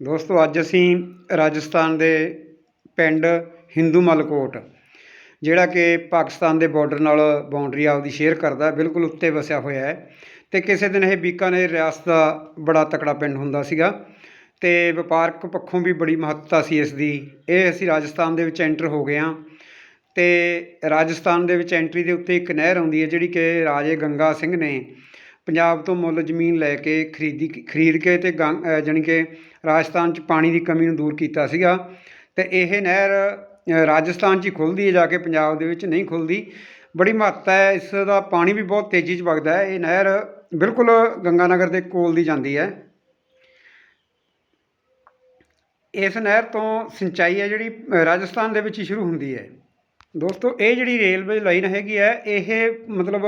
ਦੋਸਤੋ, ਅੱਜ ਅਸੀਂ ਰਾਜਸਥਾਨ ਦੇ ਪਿੰਡ ਹਿੰਦੂ ਮਲਕੋਟ, ਜਿਹੜਾ ਕਿ ਪਾਕਿਸਤਾਨ ਦੇ ਬਾਰਡਰ ਨਾਲ ਬਾਉਂਡਰੀ ਆਪਦੀ ਸ਼ੇਅਰ ਕਰਦਾ, ਬਿਲਕੁਲ ਉੱਤੇ ਵਸਿਆ ਹੋਇਆ ਹੈ। ਅਤੇ ਕਿਸੇ ਦਿਨ ਇਹ ਬੀਕਾਨੇਰ ਰਿਆਸਤ ਦਾ ਬੜਾ ਤਕੜਾ ਪਿੰਡ ਹੁੰਦਾ ਸੀਗਾ ਅਤੇ ਵਪਾਰਕ ਪੱਖੋਂ ਵੀ ਬੜੀ ਮਹੱਤਤਾ ਸੀ ਇਸ ਦੀ। ਇਹ ਅਸੀਂ ਰਾਜਸਥਾਨ ਦੇ ਵਿੱਚ ਐਂਟਰ ਹੋ ਗਏ ਹਾਂ ਅਤੇ ਰਾਜਸਥਾਨ ਦੇ ਵਿੱਚ ਐਂਟਰੀ ਦੇ ਉੱਤੇ ਇੱਕ ਨਹਿਰ ਆਉਂਦੀ ਹੈ, ਜਿਹੜੀ ਕਿ ਰਾਜੇ ਗੰਗਾ ਸਿੰਘ ਨੇ ਪੰਜਾਬ ਤੋਂ ਮੁੱਲ ਜ਼ਮੀਨ ਲੈ ਕੇ ਖਰੀਦੀ ਖਰੀਦ ਕੇ ਤੇ ਗੰ ਜਾਣੀ ਕਿ ਰਾਜਸਥਾਨ 'ਚ ਪਾਣੀ ਦੀ ਕਮੀ ਨੂੰ ਦੂਰ ਕੀਤਾ ਸੀਗਾ। ਤੇ ਇਹ ਨਹਿਰ ਰਾਜਸਥਾਨ 'ਚ ਹੀ ਖੁੱਲ੍ਹਦੀ ਹੈ, ਜਾ ਕੇ ਪੰਜਾਬ ਦੇ ਵਿੱਚ ਨਹੀਂ ਖੁੱਲ੍ਹਦੀ ਬੜੀ ਮਹੱਤਤਾ ਹੈ, ਇਸ ਦਾ ਪਾਣੀ ਵੀ ਬਹੁਤ ਤੇਜ਼ੀ 'ਚ ਵਗਦਾ ਹੈ। ਇਹ ਨਹਿਰ ਬਿਲਕੁਲ ਗੰਗਾਨਗਰ ਦੇ ਕੋਲ ਦੀ ਜਾਂਦੀ ਹੈ। ਇਸ ਨਹਿਰ ਤੋਂ ਸਿੰਚਾਈ ਹੈ ਜਿਹੜੀ ਰਾਜਸਥਾਨ ਦੇ ਵਿੱਚ ਹੀ ਸ਼ੁਰੂ ਹੁੰਦੀ ਹੈ। ਦੋਸਤੋ, ਇਹ ਜਿਹੜੀ ਰੇਲਵੇ ਲਾਈਨ ਹੈਗੀ ਹੈ, ਇਹ ਮਤਲਬ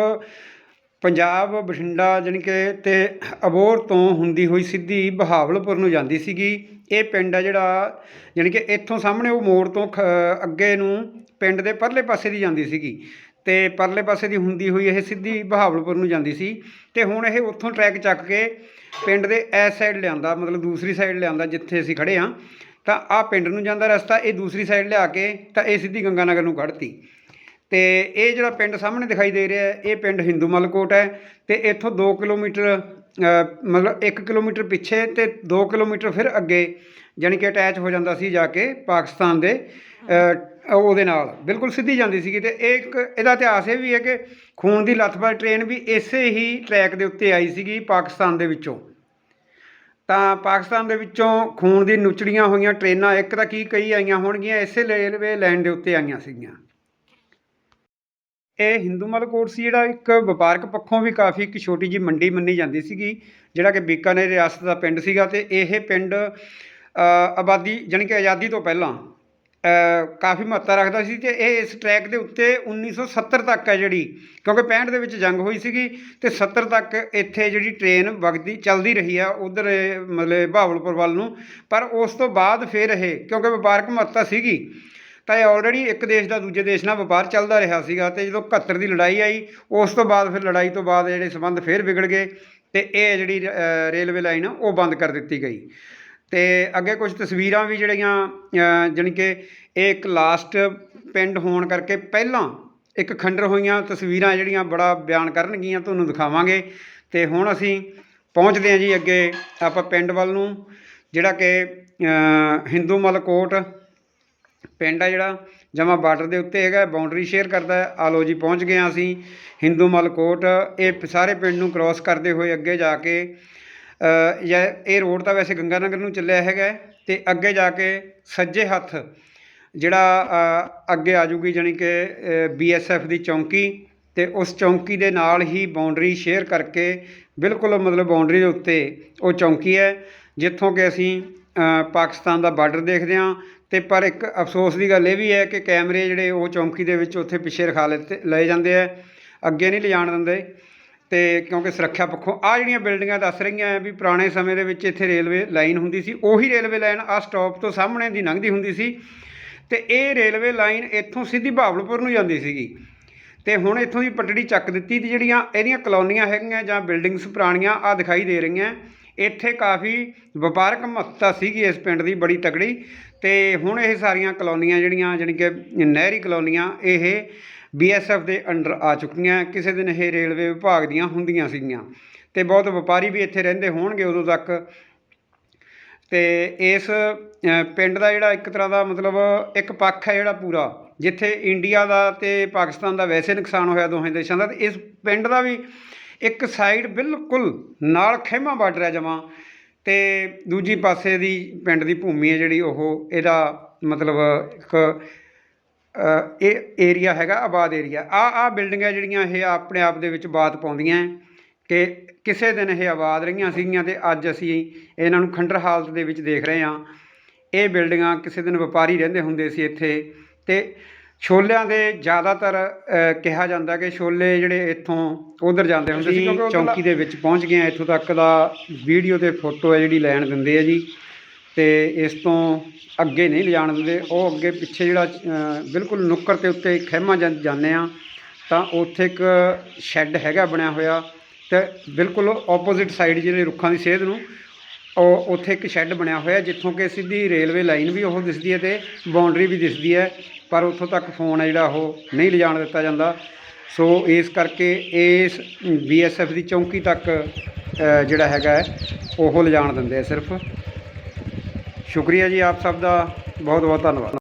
ਪੰਜਾਬ ਬਠਿੰਡਾ ਜਾਣੀ ਕਿ ਅਤੇ ਅਬੋਹਰ ਤੋਂ ਹੁੰਦੀ ਹੋਈ ਸਿੱਧੀ ਬਹਾਵਲਪੁਰ ਨੂੰ ਜਾਂਦੀ ਸੀਗੀ। ਇਹ ਪਿੰਡ ਹੈ ਜਿਹੜਾ, ਜਾਣੀ ਕਿ ਇੱਥੋਂ ਸਾਹਮਣੇ ਉਹ ਮੋੜ ਤੋਂ ਖ- ਅੱਗੇ ਨੂੰ ਪਿੰਡ ਦੇ ਪਰਲੇ ਪਾਸੇ ਦੀ ਜਾਂਦੀ ਸੀਗੀ। ਅਤੇ ਪਰਲੇ ਪਾਸੇ ਦੀ ਹੁੰਦੀ ਹੋਈ ਇਹ ਸਿੱਧੀ ਬਹਾਵਲਪੁਰ ਨੂੰ ਜਾਂਦੀ ਸੀ। ਅਤੇ ਹੁਣ ਇਹ ਉੱਥੋਂ ਟਰੈਕ ਚੱਕ ਕੇ ਪਿੰਡ ਦੇ ਇਸ ਸਾਈਡ ਲਿਆਂਦਾ, ਮਤਲਬ ਦੂਸਰੀ ਸਾਈਡ ਲਿਆਂਦਾ ਜਿੱਥੇ ਅਸੀਂ ਖੜ੍ਹੇ ਹਾਂ। ਤਾਂ ਆਹ ਪਿੰਡ ਨੂੰ ਜਾਂਦਾ ਰਸਤਾ, ਇਹ ਦੂਸਰੀ ਸਾਈਡ ਲਿਆ ਕੇ ਤਾਂ ਇਹ ਸਿੱਧੀ ਗੰਗਾ ਨਗਰ ਨੂੰ ਕੱਢਤੀ। ਤੇ ਇਹ ਜਿਹੜਾ ਪਿੰਡ ਸਾਹਮਣੇ ਦਿਖਾਈ ਦੇ ਰਿਹਾ ਇਹ ਪਿੰਡ ਹਿੰਦੂ ਮਲਕੋਟ ਹੈ ਤੇ ਇੱਥੋਂ 2 ਕਿਲੋਮੀਟਰ ਮਤਲਬ 1 ਕਿਲੋਮੀਟਰ ਪਿੱਛੇ ਤੇ 2 ਕਿਲੋਮੀਟਰ ਫਿਰ ਅੱਗੇ ਜਾਣੀ ਕਿ ਅਟੈਚ ਹੋ ਜਾਂਦਾ ਸੀ ਜਾ ਕੇ ਪਾਕਿਸਤਾਨ ਦੇ ਉਹਦੇ ਨਾਲ, ਬਿਲਕੁਲ ਸਿੱਧੀ ਜਾਂਦੀ ਸੀਗੀ ਤੇ ਇਹ ਇੱਕ ਇਹਦਾ ਇਤਿਹਾਸ ਇਹ ਵੀ ਹੈ ਕਿ ਖੂਨ ਦੀ ਲੱਥਪਾਤ ਟ੍ਰੇਨ ਵੀ ਇਸੇ ਹੀ ਟਰੈਕ ਦੇ ਉੱਤੇ ਆਈ ਸੀਗੀ ਪਾਕਿਸਤਾਨ ਦੇ ਵਿੱਚੋਂ। ਤਾਂ ਪਾਕਿਸਤਾਨ ਦੇ ਵਿੱਚੋਂ ਖੂਨ ਦੀ ਨੁਚੜੀਆਂ ਹੋਈਆਂ ਟ੍ਰੇਨਾਂ ਇੱਕ ਤਾਂ ਕੀ ਕਈ ਆਈਆਂ ਹੋਣਗੀਆਂ, ਇਸੇ ਰੇਲਵੇ ਲਾਈਨ ਦੇ ਉੱਤੇ ਆਈਆਂ ਸੀਗੀਆਂ। ਇਹ ਹਿੰਦੂ ਮਲਕੋਟ ਸੀ, ਜਿਹੜਾ ਇੱਕ ਵਪਾਰਕ ਪੱਖੋਂ ਵੀ ਕਾਫੀ ਇੱਕ ਛੋਟੀ ਜਿਹੀ ਮੰਡੀ ਮੰਨੀ ਜਾਂਦੀ ਸੀਗੀ, ਜਿਹੜਾ ਕਿ ਬੀਕਾਨੇਰ ਰਿਆਸਤ ਦਾ ਪਿੰਡ ਸੀਗਾ ਤੇ ਇਹ ਪਿੰਡ ਆਬਾਦੀ ਜਾਣੀ ਕਿ ਆਜ਼ਾਦੀ ਤੋਂ ਪਹਿਲਾਂ ਕਾਫੀ ਮਹੱਤਤਾ ਰੱਖਦਾ ਸੀ ਤੇ ਇਹ ਇਸ ਟਰੈਕ ਦੇ ਉੱਤੇ 1970 ਤੱਕ ਹੈ ਜਿਹੜੀ, ਕਿਉਂਕਿ 65 ਦੇ ਵਿੱਚ ਜੰਗ ਹੋਈ ਸੀਗੀ ਤੇ 70 ਤੱਕ ਇੱਥੇ ਜਿਹੜੀ ਟ੍ਰੇਨ ਵਗਦੀ, ਚੱਲਦੀ ਰਹੀ ਆ ਉਧਰ, ਮਤਲਬ ਬਹਾਵਲਪੁਰ ਵੱਲ ਨੂੰ, ਪਰ ਉਸ ਤੋਂ ਬਾਅਦ ਫਿਰ ਇਹ, ਕਿਉਂਕਿ ਵਪਾਰਕ ਮਹੱਤਤਾ ਸੀਗੀ ਤਾਂ ਇਹ ਆਲਰੇਡੀ ਇੱਕ ਦੇਸ਼ ਦਾ ਦੂਜੇ ਦੇਸ਼ ਨਾਲ ਵਪਾਰ ਚੱਲਦਾ ਰਿਹਾ ਸੀਗਾ ਤੇ ਜਦੋਂ 71 ਦੀ ਲੜਾਈ ਆਈ ਉਸ ਤੋਂ ਬਾਅਦ ਫਿਰ ਲੜਾਈ ਤੋਂ ਬਾਅਦ ਜਿਹੜੇ ਸੰਬੰਧ ਫਿਰ ਵਿਗੜ ਗਏ ਤੇ ਇਹ ਜਿਹੜੀ ਰੇਲਵੇ ਲਾਈਨ ਉਹ ਬੰਦ ਕਰ ਦਿੱਤੀ ਗਈ। ਤੇ ਅੱਗੇ ਕੁਝ ਤਸਵੀਰਾਂ ਵੀ ਜਿਹੜੀਆਂ ਅ, ਜਾਣੀ ਕਿ ਇਹ ਇੱਕ ਲਾਸਟ ਪਿੰਡ ਹੋਣ ਕਰਕੇ ਪਹਿਲਾਂ ਇੱਕ ਖੰਡਰ ਹੋਈਆਂ ਤਸਵੀਰਾਂ ਜਿਹੜੀਆਂ ਬੜਾ ਬਿਆਨ ਕਰਨਗੀਆਂ ਤੁਹਾਨੂੰ ਦਿਖਾਵਾਂਗੇ। ਤੇ ਹੁਣ ਅਸੀਂ ਪਹੁੰਚਦੇ ਹਾਂ ਜੀ ਅੱਗੇ ਆਪਾਂ ਪਿੰਡ ਵੱਲ ਨੂੰ ਜਿਹੜਾ ਕਿ ਅ, ਹਿੰਦੂ ਮਲਕੋਟ ਪਿੰਡ ਆ ਜਿਹੜਾ ਜਮਾ ਬਾਰਡਰ ਦੇ ਉੱਤੇ ਹੈਗਾ ਬਾਉਂਡਰੀ ਸ਼ੇਅਰ ਕਰਦਾ ਹੈ। ਆ ਲਓ ਜੀ ਪਹੁੰਚ ਗਏ ਹਾਂ ਅਸੀਂ ਹਿੰਦੂ ਮਲਕੋਟ ਇਹ ਸਾਰੇ ਪਿੰਡ ਨੂੰ ਕ੍ਰਾਸ ਕਰਦੇ ਹੋਏ ਅੱਗੇ ਜਾ ਕੇ ਅ, ਜਾਂ ਇਹ ਰੋਡ ਤਾਂ ਵੈਸੇ ਗੰਗਾ ਨਗਰ ਨੂੰ ਚੱਲਿਆ ਹੈਗਾ ਹੈ ਤੇ ਅੱਗੇ ਜਾ ਕੇ ਸੱਜੇ ਹੱਥ ਜਿਹੜਾ ਅੱਗੇ ਆ ਜੂਗੀ ਜਾਣੀ ਕਿ ਬੀਐਸਐਫ ਦੀ ਚੌਂਕੀ ਤੇ ਉਸ ਚੌਂਕੀ ਦੇ ਨਾਲ ਹੀ ਬਾਉਂਡਰੀ ਸ਼ੇਅਰ ਕਰਕੇ ਬਿਲਕੁਲ ਮਤਲਬ ਬਾਉਂਡਰੀ ਦੇ ਉੱਤੇ ਉਹ ਚੌਂਕੀ ਹੈ ਜਿੱਥੋਂ ਕਿ ਅਸੀਂ ਪਾਕਿਸਤਾਨ ਦਾ ਬਾਰਡਰ ਦੇਖਦੇ ਹਾਂ। ਤੇ ਪਰ ਇੱਕ ਅਫਸੋਸ ਦੀ ਗੱਲ ਇਹ ਵੀ ਹੈ ਕਿ ਕੈਮਰੇ ਜਿਹੜੇ ਉਹ ਚੌਂਕੀ ਦੇ ਵਿੱਚ ਉੱਥੇ ਪਿੱਛੇ ਰਖਾ ਲਿੱਤੇ ਲਏ ਜਾਂਦੇ ਆ, ਅੱਗੇ ਨਹੀਂ ਲਿਜਾਣ ਦਿੰਦੇ। ਤੇ ਕਿਉਂਕਿ ਸੁਰੱਖਿਆ ਪੱਖੋਂ ਆ ਜਿਹੜੀਆਂ ਬਿਲਡਿੰਗਾਂ ਦੱਸ ਰਹੀਆਂ ਆ ਵੀ ਪੁਰਾਣੇ ਸਮੇਂ ਦੇ ਵਿੱਚ ਇੱਥੇ ਰੇਲਵੇ ਲਾਈਨ ਹੁੰਦੀ ਸੀ, ਉਹੀ ਰੇਲਵੇ ਲਾਈਨ ਆ ਸਟਾਪ ਤੋਂ ਸਾਹਮਣੇ ਦੀ ਲੰਘਦੀ ਹੁੰਦੀ ਸੀ। ਤੇ ਇਹ ਰੇਲਵੇ ਲਾਈਨ ਇੱਥੋਂ ਸਿੱਧੀ ਬਹਾਵਲਪੁਰ ਨੂੰ ਜਾਂਦੀ ਸੀਗੀ। ਤੇ ਹੁਣ ਇੱਥੋਂ ਦੀ ਪਟੜੀ ਚੱਕ ਦਿੱਤੀ ਤੇ ਜਿਹੜੀਆਂ ਇਹਦੀਆਂ ਕਲੋਨੀਆਂ ਹੈਗੀਆਂ ਜਾਂ ਬਿਲਡਿੰਗਸ ਪੁਰਾਣੀਆਂ ਆ ਦਿਖਾਈ ਦੇ ਰਹੀਆਂ। ਇੱਥੇ ਕਾਫੀ ਵਪਾਰਕ ਮਹੱਤਤਾ ਸੀਗੀ ਇਸ ਪਿੰਡ ਦੀ, ਬੜੀ ਤਕੜੀ। ਤੇ ਹੁਣ ਇਹ ਸਾਰੀਆਂ ਕਲੋਨੀਆਂ ਜਿਹੜੀਆਂ, ਜਾਣੀ ਕਿ ਨਹਿਰੀ ਕਲੋਨੀਆਂ, ਇਹ ਬੀਐਸਐਫ ਦੇ ਅੰਡਰ ਆ ਚੁੱਕੀਆਂ। ਕਿਸੇ ਦਿਨ ਇਹ ਰੇਲਵੇ ਵਿਭਾਗ ਦੀਆਂ ਹੁੰਦੀਆਂ ਸੀਗੀਆਂ। ਤੇ ਬਹੁਤ ਵਪਾਰੀ ਵੀ ਇੱਥੇ ਰਹਿੰਦੇ ਹੋਣਗੇ ਉਦੋਂ ਤੱਕ। ਤੇ ਇਸ ਪਿੰਡ ਦਾ ਜਿਹੜਾ ਇੱਕ ਤਰ੍ਹਾਂ ਦਾ ਮਤਲਬ ਇੱਕ ਪੱਖ ਹੈ ਜਿਹੜਾ ਪੂਰਾ, ਜਿੱਥੇ ਇੰਡੀਆ ਦਾ ਤੇ ਪਾਕਿਸਤਾਨ ਦਾ ਵੈਸੇ ਨੁਕਸਾਨ ਹੋਇਆ ਦੋਹਾਂ ਦੇਸ਼ਾਂ ਦਾ, ਤੇ ਇਸ ਪਿੰਡ ਦਾ ਵੀ ਇੱਕ ਸਾਈਡ ਬਿਲਕੁਲ ਨਾਲ ਖੇਮਾ ਬਾਰਡਰ ਹੈ ਜਮਾਂ ਤੇ ਦੂਜੀ ਪਾਸੇ ਦੀ ਪਿੰਡ ਦੀ ਭੂਮੀ ਹੈ ਜਿਹੜੀ ਉਹ, ਇਹਦਾ ਮਤਲਬ ਇੱਕ ਇਹ ਏਰੀਆ ਹੈਗਾ ਆਬਾਦ ਏਰੀਆ ਆ ਆ ਬਿਲਡਿੰਗਾਂ ਜਿਹੜੀਆਂ ਇਹ ਆਪਣੇ ਆਪ ਦੇ ਵਿੱਚ ਬਾਤ ਪਾਉਂਦੀਆਂ ਹੈ ਕਿ ਕਿਸੇ ਦਿਨ ਇਹ ਆਬਾਦ ਰਹੀਆਂ ਸੀਗੀਆਂ ਤੇ ਅੱਜ ਅਸੀਂ ਇਹਨਾਂ ਨੂੰ ਖੰਡਰ ਹਾਲਤ ਦੇ ਵਿੱਚ ਦੇਖ ਰਹੇ ਹਾਂ। ਇਹ ਬਿਲਡਿੰਗਾਂ ਕਿਸੇ ਦਿਨ ਵਪਾਰੀ ਰਹਿੰਦੇ ਹੁੰਦੇ ਸੀ ਇੱਥੇ ਤੇ ਛੋਲਿਆਂ ਦੇ ਜ਼ਿਆਦਾਤਰ ਕਿਹਾ ਜਾਂਦਾ ਕਿ ਛੋਲੇ ਜਿਹੜੇ ਇੱਥੋਂ ਉਧਰ ਜਾਂਦੇ ਹੁੰਦੇ ਸੀ ਕਿਉਂਕਿ ਚੌਂਕੀ ਦੇ ਵਿੱਚ ਪਹੁੰਚ ਗਏ ਇੱਥੋਂ ਤੱਕ ਦਾ ਵੀਡੀਓ ਤੇ ਫੋਟੋ ਹੈ ਜਿਹੜੀ ਲੈਣ ਦਿੰਦੇ ਆ ਜੀ। ਤੇ ਇਸ ਤੋਂ ਅੱਗੇ ਨਹੀਂ ਲਿਜਾਣ ਦਿੰਦੇ ਉਹ ਅੱਗੇ ਪਿੱਛੇ ਜਿਹੜਾ ਬਿਲਕੁਲ ਨੁੱਕਰ ਤੇ ਉੱਤੇ ਖਹਿਮਾ ਜਾਂਦੇ ਆ ਤਾਂ ਉੱਥੇ ਇੱਕ ਸ਼ੈੱਡ ਹੈਗਾ ਬਣਿਆ ਹੋਇਆ ਤੇ ਬਿਲਕੁਲ ਆਪੋਜ਼ਿਟ ਸਾਈਡ ਜਿਹੜੇ ਰੁੱਖਾਂ ਦੀ ਸੇਧ ਨੂੰ ਉਹ ਉੱਥੇ ਇੱਕ ਸ਼ੈੱਡ ਬਣਿਆ ਹੋਇਆ ਜਿੱਥੋਂ ਕਿ ਸਿੱਧੀ ਰੇਲਵੇ ਲਾਈਨ ਵੀ ਉਹ ਦਿਸਦੀ ਹੈ ਤੇ ਬਾਉਂਡਰੀ ਵੀ ਦਿਸਦੀ ਹੈ। ਪਰ ਉੱਥੋਂ ਤੱਕ ਫੋਨ ਹੈ ਜਿਹੜਾ ਉਹ ਨਹੀਂ ਲਿਜਾਣ ਦਿੱਤਾ ਜਾਂਦਾ। ਸੋ ਇਸ ਕਰਕੇ ਇਸ ਬੀਐਸਐਫ ਦੀ ਚੌਂਕੀ ਤੱਕ ਜਿਹੜਾ ਹੈਗਾ ਹੈ, ਉਹ ਲਿਜਾਣ ਦਿੰਦੇ ਆ ਸਿਰਫ। ਸ਼ੁਕਰੀਆ ਜੀ ਆਪ ਸਭ ਦਾ। ਬਹੁਤ ਬਹੁਤ ਧੰਨਵਾਦ।